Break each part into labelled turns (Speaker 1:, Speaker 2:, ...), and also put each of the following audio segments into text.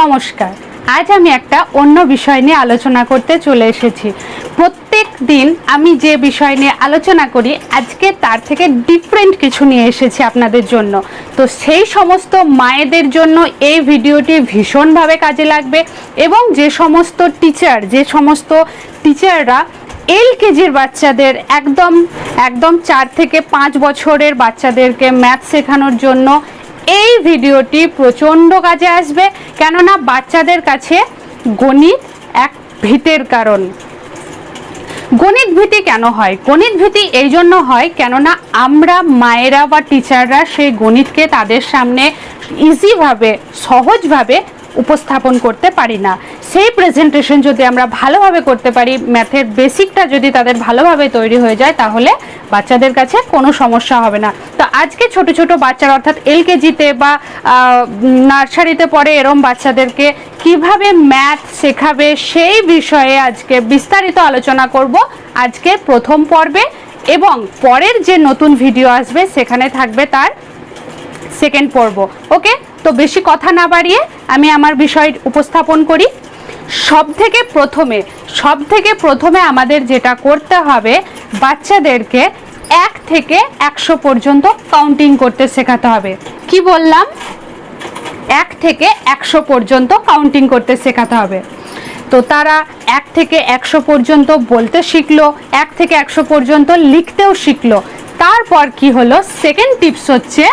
Speaker 1: নমস্কার। আজ আমি একটা অন্য বিষয় নিয়ে আলোচনা করতে চলে এসেছি। প্রত্যেক দিন আমি যে বিষয় নিয়ে আলোচনা করি, আজকে তার থেকে ডিফারেন্ট কিছু নিয়ে এসেছি আপনাদের জন্য। তো সেই সমস্ত মায়েদের জন্য এই ভিডিওটি ভীষণভাবে কাজে লাগবে এবং যে সমস্ত টিচার যে সমস্ত টিচাররা এল কেজির বাচ্চাদের একদম একদম চার থেকে পাঁচ বছরের বাচ্চাদেরকে ম্যাথ শেখানোর জন্য এই ভিডিওটি প্রচণ্ড কাজে আসবে, কেননা বাচ্চাদের কাছে গণিত এক ভীতের কারণ। গণিত ভীতি কেন হয়? গণিত ভীতি এই জন্য হয় কেননা আমরা মায়েরা বা টিচাররা সেই গণিতকে তাদের সামনে ইজিভাবে সহজভাবে উপস্থাপন করতে পারি না। সেই প্রেজেন্টেশন যদি আমরা ভালোভাবে করতে পারি ম্যাথের বেসিকটা যদি তাদের ভালোভাবে তৈরি হয়ে যায়, তাহলে বাচ্চাদের কাছে কোনো সমস্যা হবে না। তো আজকে ছোট ছোট বাচ্চারা, অর্থাৎ এলকেজিতে বা নার্সারিতে পড়ে এরম বাচ্চাদেরকে কীভাবে ম্যাথ শেখাবে, সেই বিষয়ে আজকে বিস্তারিত আলোচনা করব আজকে প্রথম পর্বে। এবং পরের যে নতুন ভিডিও আসবে, সেখানে থাকবে তার সেকেন্ড পর্ব। ওকে তো বেশি কথা না বাড়িয়ে আমি আমার বিষয় উপস্থাপন করি। সব থেকে প্রথমে সব থেকে প্রথমে আমাদের যেটা করতে হবে, বাচ্চাদেরকে এক থেকে একশো পর্যন্ত কাউন্টিং করতে শেখাতে হবে। কি বললাম? এক থেকে একশো পর্যন্ত কাউন্টিং করতে শেখাতে হবে। তো তারা এক থেকে একশো পর্যন্ত বলতে শিখলো, এক থেকে একশো পর্যন্ত লিখতেও শিখলো। তারপর কি হলো? সেকেন্ড টিপস হচ্ছে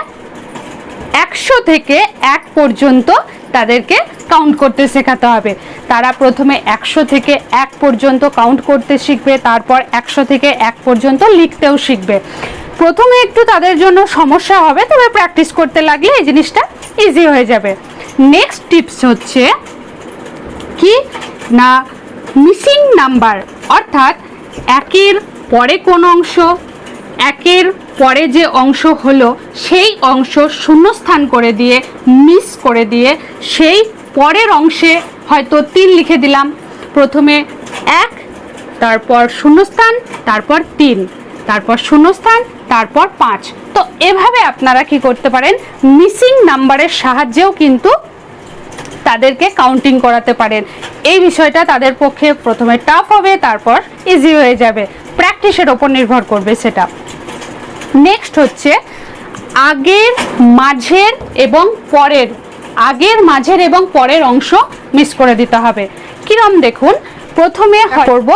Speaker 1: একশো থেকে এক পর্যন্ত তাদেরকে কাউন্ট করতে শেখাতে হবে। তারা প্রথমে একশো থেকে এক পর্যন্ত কাউন্ট করতে শিখবে, তারপর একশো থেকে এক পর্যন্ত লিখতেও শিখবে। প্রথমে একটু তাদের জন্য সমস্যা হবে, তবে প্র্যাকটিস করতে লাগলে এই জিনিসটা ইজি হয়ে যাবে। নেক্সট টিপস হচ্ছে কি? না মিসিং নাম্বার অর্থাৎ একের পরে কোন অংশ, একের পরে যে অংশ হলো, সেই অংশ শূন্যস্থান করে দিয়ে মিস করে দিয়ে, সেই পরের অংশে হয়তো তিন লিখে দিলাম। প্রথমে এক, তারপর শূন্যস্থান, তারপর তিন, তারপর শূন্যস্থান, তারপর পাঁচ। তো এভাবে আপনারা কি করতে পারেন? মিসিং নাম্বারের সাহায্যেও কিন্তু তাদেরকে কাউন্টিং করাতে পারেন। এই বিষয়টা তাদের পক্ষে প্রথমে টাফ হবে, তারপর ইজি হয়ে যাবে। প্র্যাকটিসের ওপর নির্ভর করবে সেটা। নেক্সট হচ্ছে আগের, মাঝের এবং পরের আগের মাঝের এবং পরের অংশ মিস করে দিতে হবে। কিরম দেখুন প্রথমে করব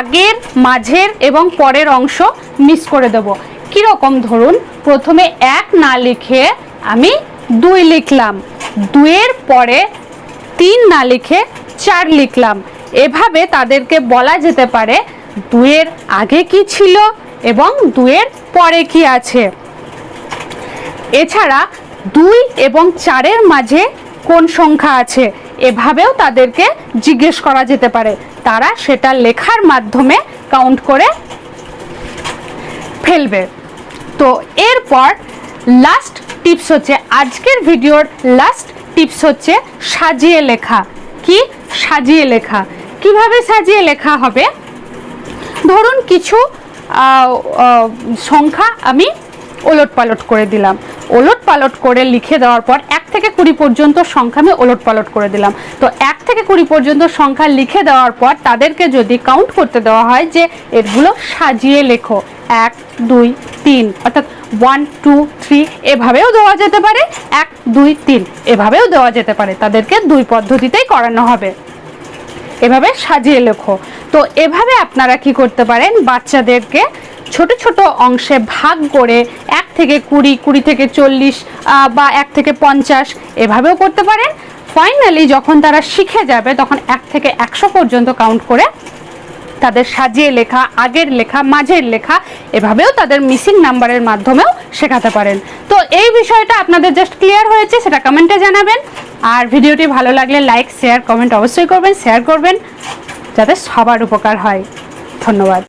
Speaker 1: আগের মাঝের এবং পরের অংশ মিস করে দেব। কীরকম ধরুন প্রথমে এক না লিখে আমি দুই লিখলাম। দুইয়ের পরে তিন না লিখে চার লিখলাম। এভাবে তাদেরকে বলা যেতে পারে দুয়ের আগে কি ছিল এবং দুয়ের পরে কি আছে। এছাড়া দুই এবং চারের মাঝে কোন সংখ্যা আছে? এভাবেও তাদেরকে জিজ্ঞেস করা যেতে পারে। তারা সেটা লেখার মাধ্যমে কাউন্ট করে ফেলবে। তো এরপর লাস্ট টিপস হচ্ছে, আজকের ভিডিওর লাস্ট টিপস হচ্ছে সাজিয়ে লেখা। কি? সাজিয়ে লেখা। কীভাবে সাজিয়ে লেখা হবে? ধরুন কিছু সংখ্যা আমি ওলট পালট করে দিলাম। ওলট পালট করে লিখে দেওয়ার পর এক থেকে কুড়ি পর্যন্ত সংখ্যা আমি ওলট পালট করে দিলাম। তো এক থেকে কুড়ি পর্যন্ত সংখ্যা লিখে দেওয়ার পর তাদেরকে যদি কাউন্ট করতে দেওয়া হয় যে এগুলো সাজিয়ে লেখো। এক, দুই, তিন, অর্থাৎ ওয়ান টু থ্রি এভাবেও দেওয়া যেতে পারে। এক, দুই, তিন এভাবেও দেওয়া যেতে পারে। তাদেরকে দুই পদ্ধতিতেই করানো হবে। এভাবে সাজিয়ে লেখো। তো এভাবে আপনারা কি করতে পারেন? বাচ্চাদেরকে ছোট ছোট অংশে ভাগ করে এক থেকে কুড়ি কুড়ি থেকে চল্লিশ বা এক থেকে পঞ্চাশ এভাবেও করতে পারেন। ফাইনালি যখন তারা শিখে যাবে, তখন এক থেকে একশো পর্যন্ত কাউন্ট করে তাদের সাজিয়ে লেখা, আগের লেখা, মাঝের লেখা, এভাবেও তাদের মিসিং নাম্বারের মাধ্যমেও শেখাতে পারেন। তো এই বিষয়টা আপনাদের জাস্ট ক্লিয়ার হয়েছে, সেটা কমেন্টে জানাবেন। আর ভিডিওটি ভালো লাগলে লাইক শেয়ার কমেন্ট অবশ্যই করবেন শেয়ার করবেন, যাতে সবার উপকার হয়। ধন্যবাদ।